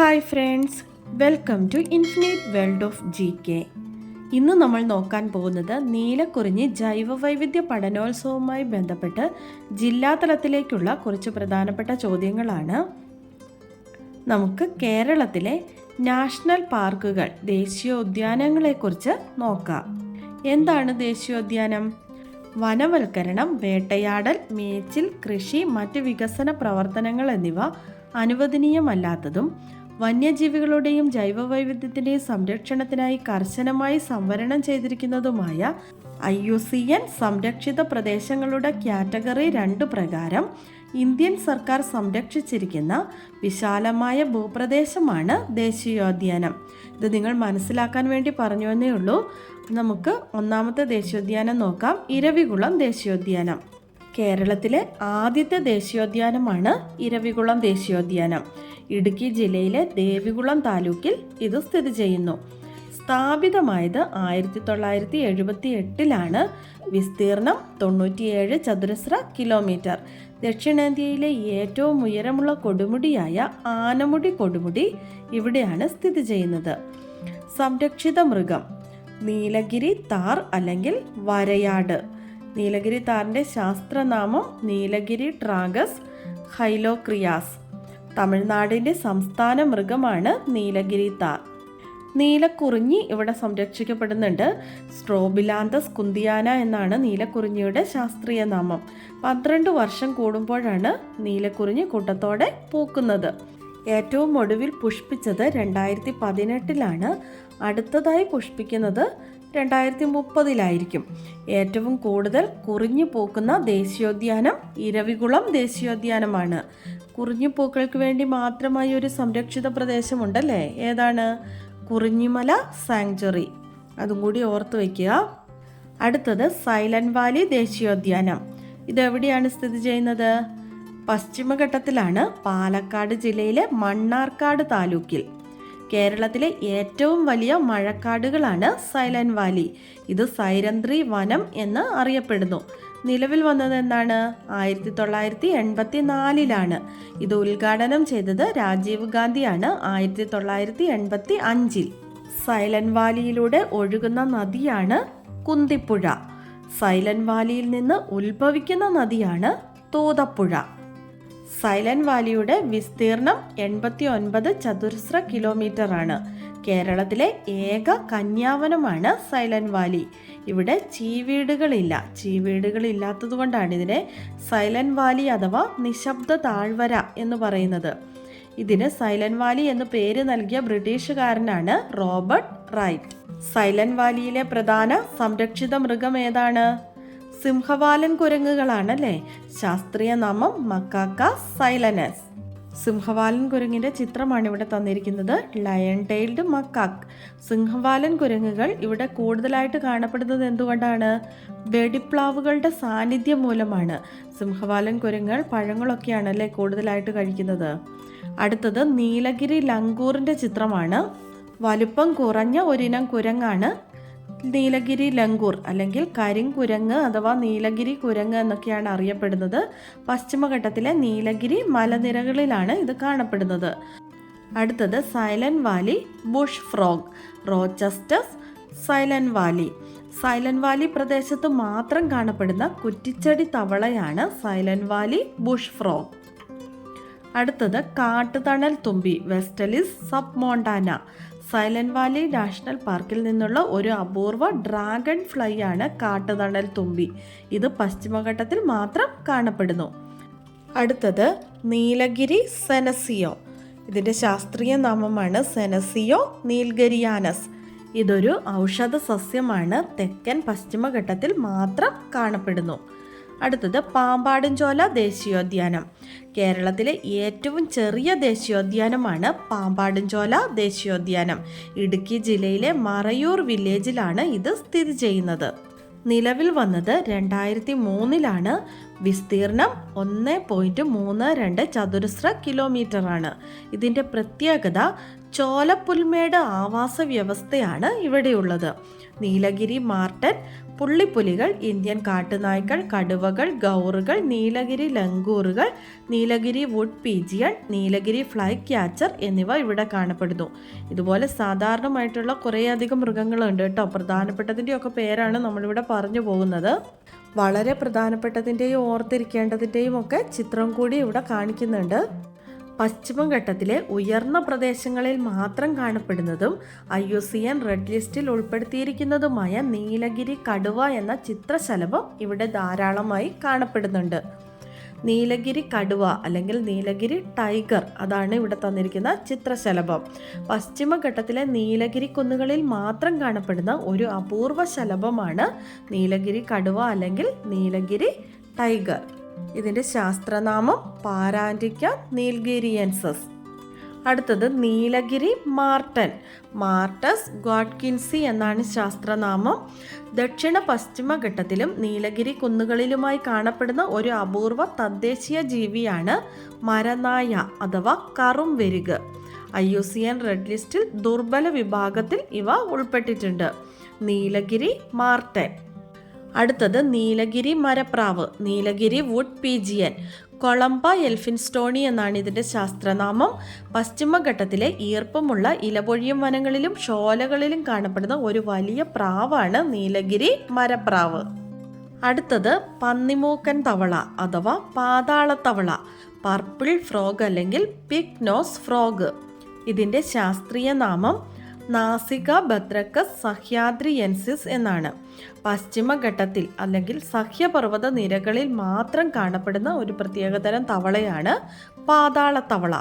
Hi friends welcome to infinite world of G K. ഇന്ന് നമ്മൾ നോക്കാൻ പോകുന്നത് നീലക്കുറിഞ്ഞി ജൈവവൈവിധ്യ പഠനോത്സവവുമായി ബന്ധപ്പെട്ട് ജില്ലാതലത്തിലേക്കുള്ള കുറച്ച് പ്രധാനപ്പെട്ട ചോദ്യങ്ങളാണ്. നമുക്ക് കേരളത്തിലെ നാഷണൽ പാർക്കുകൾ ദേശീയോദ്യാനങ്ങളെക്കുറിച്ച് നോക്കാം. എന്താണ് ദേശീയോദ്യാനം? വനവൽക്കരണം വേട്ടയാടൽ മേച്ചിൽ കൃഷി മറ്റ് വികസന പ്രവർത്തനങ്ങൾ എന്നിവ അനുവദനീയമല്ലാത്തതും വന്യജീവികളുടെയും ജൈവവൈവിധ്യത്തിന്റെയും സംരക്ഷണത്തിനായി കർശനമായി സംവരണം ചെയ്തിരിക്കുന്നതുമായ ഐ യു സി എൻ സംരക്ഷിത പ്രദേശങ്ങളുടെ കാറ്റഗറി രണ്ട് പ്രകാരം ഇന്ത്യൻ സർക്കാർ സംരക്ഷിച്ചിരിക്കുന്ന വിശാലമായ ഭൂപ്രദേശമാണ് ദേശീയോദ്യാനം. ഇത് നിങ്ങൾ മനസ്സിലാക്കാൻ വേണ്ടി പറഞ്ഞു എന്നേ ഉള്ളൂ. നമുക്ക് ഒന്നാമത്തെ ദേശീയോദ്യാനം നോക്കാം. ഇരവികുളം ദേശീയോദ്യാനം. കേരളത്തിലെ ആദ്യത്തെ ദേശീയോദ്യാനമാണ് ഇരവികുളം ദേശീയോദ്യാനം. ഇടുക്കി ജില്ലയിലെ ദേവികുളം താലൂക്കിൽ ഇത് സ്ഥിതി ചെയ്യുന്നു. സ്ഥാപിതമായത് ആയിരത്തി തൊള്ളായിരത്തി എഴുപത്തി എട്ടിലാണ് വിസ്തീർണം തൊണ്ണൂറ്റിയേഴ് ചതുരശ്ര കിലോമീറ്റർ. ദക്ഷിണേന്ത്യയിലെ ഏറ്റവും ഉയരമുള്ള കൊടുമുടിയായ ആനമുടി കൊടുമുടി ഇവിടെയാണ് സ്ഥിതി ചെയ്യുന്നത്. സംരക്ഷിത മൃഗം. നീലഗിരി താർ അല്ലെങ്കിൽ വരയാട്. നീലഗിരി താറിന്റെ ശാസ്ത്രനാമം നീലഗിരി ട്രാഗസ് ഹൈലോക്രിയാസ്. തമിഴ്നാടിന്റെ സംസ്ഥാന മൃഗമാണ് നീലഗിരി താർ നീലക്കുറിഞ്ഞി ഇവിടെ സംരക്ഷിക്കപ്പെടുന്നുണ്ട്. സ്ട്രോബിലാന്തസ് കുന്തിയാന എന്നാണ് നീലക്കുറിഞ്ഞിയുടെ ശാസ്ത്രീയ നാമം. പന്ത്രണ്ട് വർഷം കൂടുമ്പോഴാണ് നീലക്കുറിഞ്ഞി കൂട്ടത്തോടെ പൂക്കുന്നത്. ഏറ്റവും ഒടുവിൽ പുഷ്പിച്ചത് രണ്ടായിരത്തി പതിനെട്ടിലാണ്. അടുത്തതായി പുഷ്പിക്കുന്നത് രണ്ടായിരത്തി മുപ്പതിലായിരിക്കും ഏറ്റവും കൂടുതൽ കുറിഞ്ഞു പൂക്കുന്ന ദേശീയോദ്യാനം ഇരവികുളം ദേശീയോദ്യാനമാണ്. കുറിഞ്ഞു പൂക്കൾക്ക് വേണ്ടി മാത്രമായി ഒരു സംരക്ഷിത പ്രദേശമുണ്ടല്ലേ? ഏതാണ്? കുറിഞ്ഞിമല സാങ്ച്വറി. അതും കൂടി ഓർത്തു വയ്ക്കുക അടുത്തത് സൈലന്റ് വാലി ദേശീയോദ്യാനം. ഇതെവിടെയാണ് സ്ഥിതി ചെയ്യുന്നത്? പശ്ചിമഘട്ടത്തിലാണ് പാലക്കാട് ജില്ലയിലെ മണ്ണാർക്കാട് താലൂക്കിൽ. കേരളത്തിലെ ഏറ്റവും വലിയ മഴക്കാടുകളാണ് സൈലന്റ് വാലി. ഇത് സൈരന്ത്രി വനം എന്ന് അറിയപ്പെടുന്നു. നിലവിൽ വന്നത് എന്താണ്? ആയിരത്തി തൊള്ളായിരത്തി എൺപത്തി നാലിലാണ് ഇത് ഉദ്ഘാടനം ചെയ്തത് രാജീവ് ഗാന്ധിയാണ് ആയിരത്തി തൊള്ളായിരത്തി എൺപത്തി അഞ്ചിൽ സൈലന്റ് വാലിയിലൂടെ ഒഴുകുന്ന നദിയാണ് കുന്തിപ്പുഴ. സൈലന്റ് വാലിയിൽ നിന്ന് ഉത്ഭവിക്കുന്ന നദിയാണ് തൂതപ്പുഴ. സൈലന്റ് വാലിയുടെ വിസ്തീർണം എൺപത്തി ഒൻപത് ചതുരശ്ര കിലോമീറ്റർ ആണ് കേരളത്തിലെ ഏക കന്യാവനമാണ് സൈലന്റ് വാലി. ഇവിടെ ചീവീടുകളില്ല. ചീവീടുകളില്ലാത്തതുകൊണ്ടാണ് ഇതിനെ സൈലന്റ് വാലി അഥവാ നിശബ്ദ താഴ്വര എന്ന് പറയുന്നത്. ഇതിന് സൈലന്റ് വാലി എന്ന് പേര് നൽകിയ ബ്രിട്ടീഷുകാരനാണ് റോബർട്ട് റൈറ്റ്. സൈലന്റ് വാലിയിലെ പ്രധാന സംരക്ഷിത മൃഗം ഏതാണ്? സിംഹവാലൻ കുരങ്ങുകളാണല്ലേ? ശാസ്ത്രീയ നാമം മക്കാക്ക സൈലനസ്. സിംഹവാലൻ കുരങ്ങിന്റെ ചിത്രമാണ് ഇവിടെ തന്നിരിക്കുന്നത്. ലയൺ ടൈൽഡ് മക്കാക്ക് സിംഹവാലൻ കുരങ്ങുകൾ ഇവിടെ കൂടുതലായിട്ട് കാണപ്പെടുന്നത് എന്തുകൊണ്ടാണ്? വെടിപ്ലാവുകളുടെ സാന്നിധ്യം മൂലമാണ്. സിംഹവാലൻ കുരങ്ങുകൾ പഴങ്ങളൊക്കെയാണല്ലേ കൂടുതലായിട്ട് കഴിക്കുന്നത്. അടുത്തത് നീലഗിരി ലങ്കൂറിന്റെ ചിത്രമാണ്. വലുപ്പം കുറഞ്ഞ ഒരിനം കുരങ്ങാണ് നീലഗിരി ലങ്കൂർ അല്ലെങ്കിൽ കരിങ്കുരങ്ങ് അഥവാ നീലഗിരി കുരങ്ങ് എന്നൊക്കെയാണ് അറിയപ്പെടുന്നത്. പശ്ചിമഘട്ടത്തിലെ നീലഗിരി മലനിരകളിലാണ് ഇത് കാണപ്പെടുന്നത്. അടുത്തത് silent Valley bush frog റോച്ചസ്റ്റസ് silent Valley. Silent Valley പ്രദേശത്ത് മാത്രം കാണപ്പെടുന്ന കുറ്റിച്ചെടി തവളയാണ് സൈലന്റ് വാലി ബുഷ് ഫ്രോഗ്. അടുത്തത് കാട്ടുതണൽ തുമ്പി വെസ്റ്റലിസ് sub Montana silent Valley national പാർക്കിൽ നിന്നുള്ള ഒരു അപൂർവ ഡ്രാഗൺ ഫ്ലൈ ആണ് കാട്ടുതണൽ തുമ്പി. ഇത് പശ്ചിമഘട്ടത്തിൽ മാത്രം കാണപ്പെടുന്നു. അടുത്തത് നീലഗിരി സെനസിയോ. ഇതിന്റെ ശാസ്ത്രീയ നാമമാണ് സെനസിയോ നീൽഗരിയാനസ്. ഇതൊരു ഔഷധ സസ്യമാണ് തെക്കൻ പശ്ചിമഘട്ടത്തിൽ മാത്രം കാണപ്പെടുന്നു. അടുത്തത് പാമ്പാടുംചോല ദേശീയോദ്യാനം. കേരളത്തിലെ ഏറ്റവും ചെറിയ ദേശീയോദ്യാനമാണ് പാമ്പാടുംചോല ദേശീയോദ്യാനം. ഇടുക്കി ജില്ലയിലെ മറയൂർ വില്ലേജിലാണ് ഇത് സ്ഥിതി ചെയ്യുന്നത്. നിലവിൽ വന്നത് രണ്ടായിരത്തി മൂന്നിലാണ് വിസ്തീർണം ഒന്ന് പോയിന്റ് മൂന്ന് രണ്ട് ചതുരശ്ര കിലോമീറ്റർ ആണ് ഇതിന്റെ പ്രത്യേകത ചോലപ്പുൽമേട് ആവാസ വ്യവസ്ഥയാണ് ഇവിടെയുള്ളത്. നീലഗിരി മാർട്ടൻ പുള്ളിപ്പുലികൾ ഇന്ത്യൻ കാട്ടുനായ്ക്കൾ കടുവകൾ ഗൗറുകൾ Nilgiri ലങ്കൂറുകൾ Nilgiri wood pigeon Nilgiri flycatcher എന്നിവ ഇവിടെ കാണപ്പെടുന്നു. ഇതുപോലെ സാധാരണമായിട്ടുള്ള കുറേയധികം മൃഗങ്ങളുണ്ട് കേട്ടോ. പ്രധാനപ്പെട്ടതിന്റെയൊക്കെ പേരാണ് നമ്മളിവിടെ പറഞ്ഞു പോകുന്നത്. വളരെ പ്രധാനപ്പെട്ടതിന്റെയും ഓർത്തിരിക്കേണ്ടതിന്റെയും ഒക്കെ ചിത്രം കൂടി ഇവിടെ കാണിക്കുന്നുണ്ട്. പശ്ചിമഘട്ടത്തിലെ ഉയർന്ന പ്രദേശങ്ങളിൽ മാത്രം കാണപ്പെടുന്നതും I U C N red ലിസ്റ്റിൽ ഉൾപ്പെടുത്തിയിരിക്കുന്നതുമായ നീലഗിരി കടുവ എന്ന ചിത്രശലഭം ഇവിടെ ധാരാളമായി കാണപ്പെടുന്നുണ്ട്. നീലഗിരി കടുവ അല്ലെങ്കിൽ നീലഗിരി ടൈഗർ അതാണ് ഇവിടെ തന്നിരിക്കുന്ന ചിത്രശലഭം. പശ്ചിമഘട്ടത്തിലെ നീലഗിരി കുന്നുകളിൽ മാത്രം കാണപ്പെടുന്ന ഒരു അപൂർവ ശലഭമാണ് നീലഗിരി കടുവ അല്ലെങ്കിൽ നീലഗിരി ടൈഗർ. ഇതിന്റെ ശാസ്ത്രനാമം പാരാന്റിക്ക നീൽഗിരിയൻസസ്. അടുത്തത് നീലഗിരി മാർട്ടൻ. മാർട്ടസ് ഗോഡ്കിൻസി എന്നാണ് ശാസ്ത്രനാമം. ദക്ഷിണ പശ്ചിമ ഘട്ടത്തിലും നീലഗിരി കുന്നുകളിലുമായി കാണപ്പെടുന്ന ഒരു അപൂർവ തദ്ദേശീയ ജീവിയാണ് മരനായ അഥവാ കറും വെരുക് I U C N red ലിസ്റ്റിൽ ദുർബല വിഭാഗത്തിൽ ഇവ ഉൾപ്പെട്ടിട്ടുണ്ട്. നീലഗിരി മാർട്ടൻ. അടുത്തത് നീലഗിരി മരപ്രാവ്. Nilgiri wood pigeon. കൊളംബ എൽഫിൻസ്റ്റോണി എന്നാണ് ഇതിന്റെ ശാസ്ത്രനാമം. പശ്ചിമഘട്ടത്തിലെ ഈർപ്പമുള്ള ഇലപൊഴിയും വനങ്ങളിലും ഷോലകളിലും കാണപ്പെടുന്ന ഒരു വലിയ പ്രാവാണ് നീലഗിരി മരപ്രാവ്. അടുത്തത് പന്നിമൂക്കൻ തവള അഥവാ പാതാളത്തവള പർപ്പിൾ ഫ്രോഗ് അല്ലെങ്കിൽ പിക് നോസ് ഫ്രോഗ്. ഇതിന്റെ ശാസ്ത്രീയ നാമം നാസിക ഭദ്രക്കസ് സഹ്യാദ്രിയൻസിസ് എന്നാണ്. പശ്ചിമഘട്ടത്തിൽ അല്ലെങ്കിൽ സഹ്യപർവത നിരകളിൽ മാത്രം കാണപ്പെടുന്ന ഒരു പ്രത്യേകതരം തവളയാണ് പാതാളത്തവള.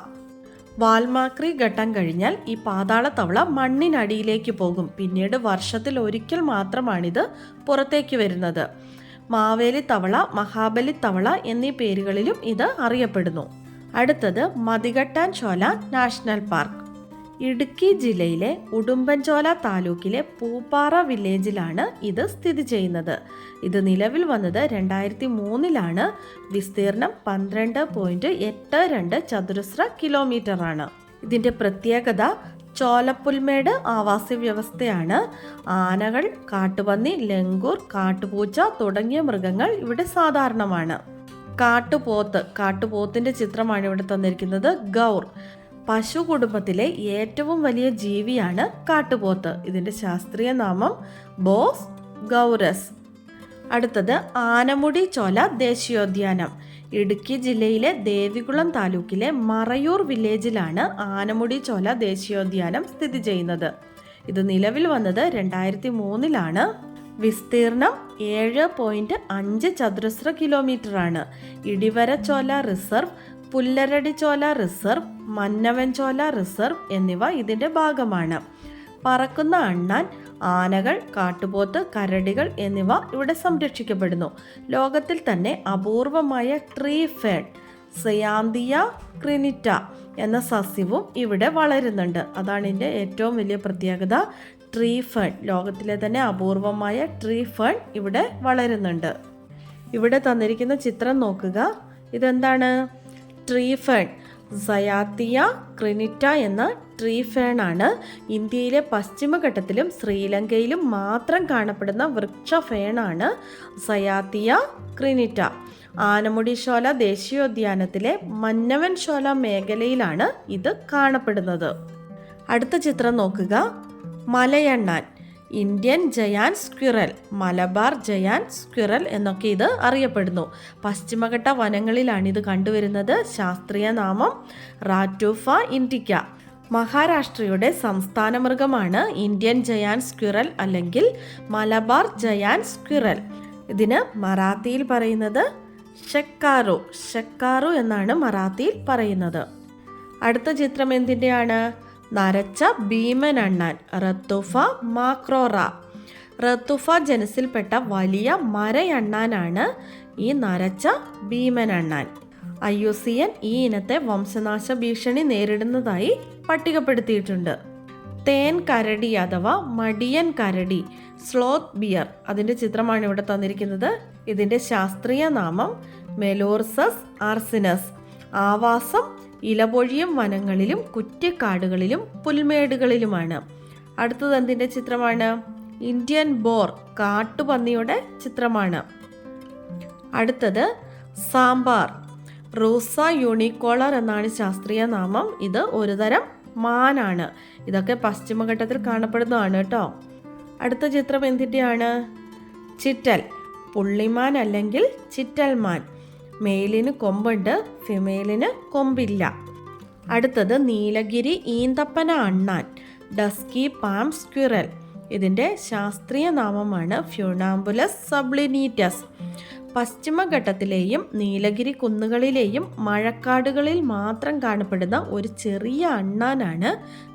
വാൽമാക്രി ഘട്ടം കഴിഞ്ഞാൽ ഈ പാതാളത്തവള മണ്ണിനടിയിലേക്ക് പോകും. പിന്നീട് വർഷത്തിൽ ഒരിക്കൽ മാത്രമാണിത് പുറത്തേക്ക് വരുന്നത്. മാവേലി തവള മഹാബലി തവള എന്നീ പേരുകളിലും ഇത് അറിയപ്പെടുന്നു. അടുത്തത് മതികട്ടാൻ ചോല നാഷണൽ പാർക്ക്. ഇടുക്കി ജില്ലയിലെ ഉടുമ്പൻചോല താലൂക്കിലെ പൂപ്പാറ വില്ലേജിലാണ് ഇത് സ്ഥിതി ചെയ്യുന്നത്. ഇത് നിലവിൽ വന്നത് രണ്ടായിരത്തി മൂന്നിലാണ് വിസ്തീർണം പന്ത്രണ്ട് പോയിന്റ് എട്ട് രണ്ട് ചതുരശ്ര കിലോമീറ്റർ ആണ് ഇതിന്റെ പ്രത്യേകത ചോലപ്പുൽമേട് ആവാസ വ്യവസ്ഥയാണ് ആനകൾ കാട്ടുപന്നി ലങ്കൂർ കാട്ടുപൂച്ച തുടങ്ങിയ മൃഗങ്ങൾ ഇവിടെ സാധാരണമാണ്. കാട്ടുപോത്ത് കാട്ടുപോത്തിന്റെ ചിത്രമാണ് ഇവിടെ തന്നിരിക്കുന്നത് ഗൗർ. പശു കുടുംബത്തിലെ ഏറ്റവും വലിയ ജീവിയാണ് കാട്ടുപോത്ത്. ഇതിന്റെ ശാസ്ത്രീയ നാമം ബോസ് ഗൗരസ് അടുത്തത് ആനമുടി ചോല ദേശീയോദ്യാനം. ഇടുക്കി ജില്ലയിലെ ദേവികുളം താലൂക്കിലെ മറയൂർ വില്ലേജിലാണ് ആനമുടി ചോല ദേശീയോദ്യാനം സ്ഥിതി ചെയ്യുന്നത്. ഇത് നിലവിൽ വന്നത് രണ്ടായിരത്തി മൂന്നിലാണ് വിസ്തീർണം ഏഴ് പോയിന്റ് അഞ്ച് ചതുരശ്ര കിലോമീറ്റർ ആണ് Idivarachola reserve Pulladichola reserve Mannavan Mannavanchola reserve എന്നിവ ഇതിന്റെ ഭാഗമാണ്. പറക്കുന്ന അണ്ണാൻ ആനകൾ കാട്ടുപോത്ത് കരടികൾ എന്നിവ ഇവിടെ സംരക്ഷിക്കപ്പെടുന്നു. ലോകത്തിൽ തന്നെ അപൂർവമായ ട്രീ ഫേൺ സയാന്തിയ ക്രിനിറ്റ എന്ന സസ്യവും ഇവിടെ വളരുന്നുണ്ട്. അതാണ് ഇതിന്റെ ഏറ്റവും വലിയ പ്രത്യേകത. ട്രീ ഫേൺ ലോകത്തിലെ തന്നെ അപൂർവമായ ട്രീ ഫേൺ ഇവിടെ വളരുന്നുണ്ട്. ഇവിടെ തന്നിരിക്കുന്ന ചിത്രം നോക്കുക. ഇതെന്താണ്? ട്രീ ഫേൺ സയാത്തിയ ക്രിനിറ്റ എന്ന ട്രീ ഫേൺ ആണ് ഇന്ത്യയിലെ പശ്ചിമഘട്ടത്തിലും ശ്രീലങ്കയിലും മാത്രം കാണപ്പെടുന്ന വൃക്ഷ ഫേണാണ് സയാത്തിയ ക്രിനിറ്റ. ആനമുടി ഷോല ദേശീയോദ്യാനത്തിലെ മന്നവൻ ശോല മേഖലയിലാണ് ഇത് കാണപ്പെടുന്നത്. അടുത്ത ചിത്രം നോക്കുക. മലയണ്ണാൻ. Indian giant squirrel Malabar giant squirrel എന്നൊക്കെ ഇത് അറിയപ്പെടുന്നു. പശ്ചിമഘട്ട വനങ്ങളിലാണ് ഇത് കണ്ടുവരുന്നത്. ശാസ്ത്രീയ നാമം റാറ്റൂഫ ഇൻഡിക്ക മഹാരാഷ്ട്രയുടെ സംസ്ഥാന മൃഗമാണ് ഇന്ത്യൻ ജയാൻ സ്ക്വിറൽ അല്ലെങ്കിൽ മലബാർ ജയാൻ സ്ക്വിറൽ. ഇതിന് മറാത്തിയിൽ പറയുന്നത് ഷെക്കാറു. ഷെക്കാറു എന്നാണ് മറാത്തിയിൽ പറയുന്നത്. അടുത്ത ചിത്രം എന്തിന്റെയാണ്? നരച്ച ഭീമൻ അണ്ണാൻ റത്തുഫ മാക്രോറ. റത്തുഫ ജനസിൽപ്പെട്ട വലിയ മരയണ്ണാനാണ് ഈ നരച്ച ഭീമൻ അണ്ണാൻ ഐ യു സി എൻ ഈ ഇനത്തെ വംശനാശ ഭീഷണി നേരിടുന്നതായി പട്ടികപ്പെടുത്തിയിട്ടുണ്ട്. തേൻ കരടി അഥവാ മടിയൻ കരടി സ്ലോത്ത് ബിയർ അതിന്റെ ചിത്രമാണ് ഇവിടെ തന്നിരിക്കുന്നത്. ഇതിന്റെ ശാസ്ത്രീയ നാമം മെലോർസസ് ആർസിനസ്. ആവാസം ഇലപൊഴിയും വനങ്ങളിലും കുറ്റിക്കാടുകളിലും പുൽമേടുകളിലുമാണ്. അടുത്തത് എന്തിന്റെ ചിത്രമാണ്? ഇന്ത്യൻ ബോർ കാട്ടുപന്നിയുടെ ചിത്രമാണ്. അടുത്തത് സാമ്പാർ റൂസ യൂണിക്കോളർ എന്നാണ് ശാസ്ത്രീയ നാമം. ഇത് ഒരുതരം മാനാണ്. ഇതൊക്കെ പശ്ചിമഘട്ടത്തിൽ കാണപ്പെടുന്നതാണ് കേട്ടോ. അടുത്ത ചിത്രം എന്തിന്റെയാണ്? ചിറ്റൽ പുള്ളിമാൻ അല്ലെങ്കിൽ ചിറ്റൽമാൻ. മെയിലിന് കൊമ്പുണ്ട് ഫിമെയിലിന് കൊമ്പില്ല. അടുത്തത് നീലഗിരി ഈന്തപ്പന അണ്ണാൻ ഡസ്കി പാം സ്ക്വിറൽ. ഇതിന്റെ ശാസ്ത്രീയ നാമമാണ് ഫ്യൂണാംബുലസ് സബ്ലിനീറ്റസ്. പശ്ചിമഘട്ടത്തിലെയും നീലഗിരി കുന്നുകളിലെയും മഴക്കാടുകളിൽ മാത്രം കാണപ്പെടുന്ന ഒരു ചെറിയ അണ്ണാനാണ്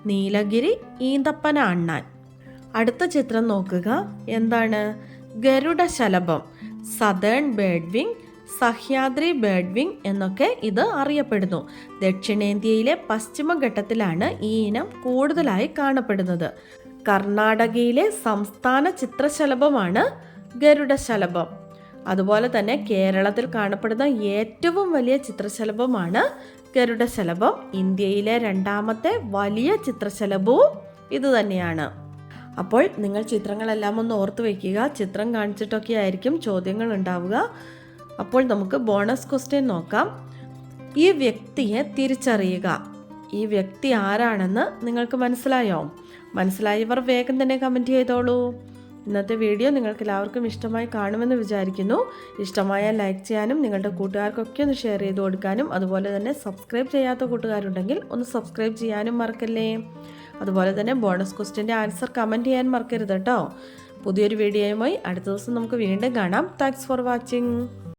നീലഗിരി ഈന്തപ്പന അണ്ണാൻ. അടുത്ത ചിത്രം നോക്കുക. എന്താണ്? ഗരുഡ ശലഭം southern birdwing Sahyadri birdwing എന്നൊക്കെ ഇത് അറിയപ്പെടുന്നു. ദക്ഷിണേന്ത്യയിലെ പശ്ചിമഘട്ടത്തിലാണ് ഈ ഇനം കൂടുതലായി കാണപ്പെടുന്നത്. കർണാടകയിലെ സംസ്ഥാന ചിത്രശലഭമാണ് ഗരുഡശലഭം. അതുപോലെ തന്നെ കേരളത്തിൽ കാണപ്പെടുന്ന ഏറ്റവും വലിയ ചിത്രശലഭമാണ് ഗരുഡശലഭം. ഇന്ത്യയിലെ രണ്ടാമത്തെ വലിയ ചിത്രശലഭവും ഇതുതന്നെയാണ് അപ്പോൾ നിങ്ങൾ ചിത്രങ്ങളെല്ലാം ഒന്ന് ഓർത്ത് വയ്ക്കുക ചിത്രം കാണിച്ചിട്ടൊക്കെ ആയിരിക്കും ചോദ്യങ്ങൾ ഉണ്ടാവുക. അപ്പോൾ നമുക്ക് ബോണസ് ക്വസ്റ്റ്യൻ നോക്കാം. ഈ വ്യക്തിയെ തിരിച്ചറിയുക. ഈ വ്യക്തി ആരാണെന്ന് നിങ്ങൾക്ക് മനസ്സിലായോ? മനസ്സിലായവർ വേഗം തന്നെ കമന്റ് ചെയ്തോളൂ. ഇന്നത്തെ വീഡിയോ നിങ്ങൾക്ക് എല്ലാവർക്കും ഇഷ്ടമായി കാണുമെന്ന് വിചാരിക്കുന്നു. ഇഷ്ടമായ ലൈക്ക് ചെയ്യാനും നിങ്ങളുടെ കൂട്ടുകാർക്കൊക്കെ ഒന്ന് ഷെയർ ചെയ്ത് കൊടുക്കാനും അതുപോലെ തന്നെ സബ്സ്ക്രൈബ് ചെയ്യാത്ത കൂട്ടുകാരുണ്ടെങ്കിൽ ഒന്ന് സബ്സ്ക്രൈബ് ചെയ്യാനും മറക്കല്ലേ? അതുപോലെ തന്നെ ബോണസ് ക്വസ്റ്റ്യന്റെ ആൻസർ കമന്റ് ചെയ്യാൻ മറക്കരുത് കേട്ടോ. പുതിയൊരു വീഡിയോയുമായി അടുത്ത ദിവസം നമുക്ക് വീണ്ടും കാണാം. Thanks for watching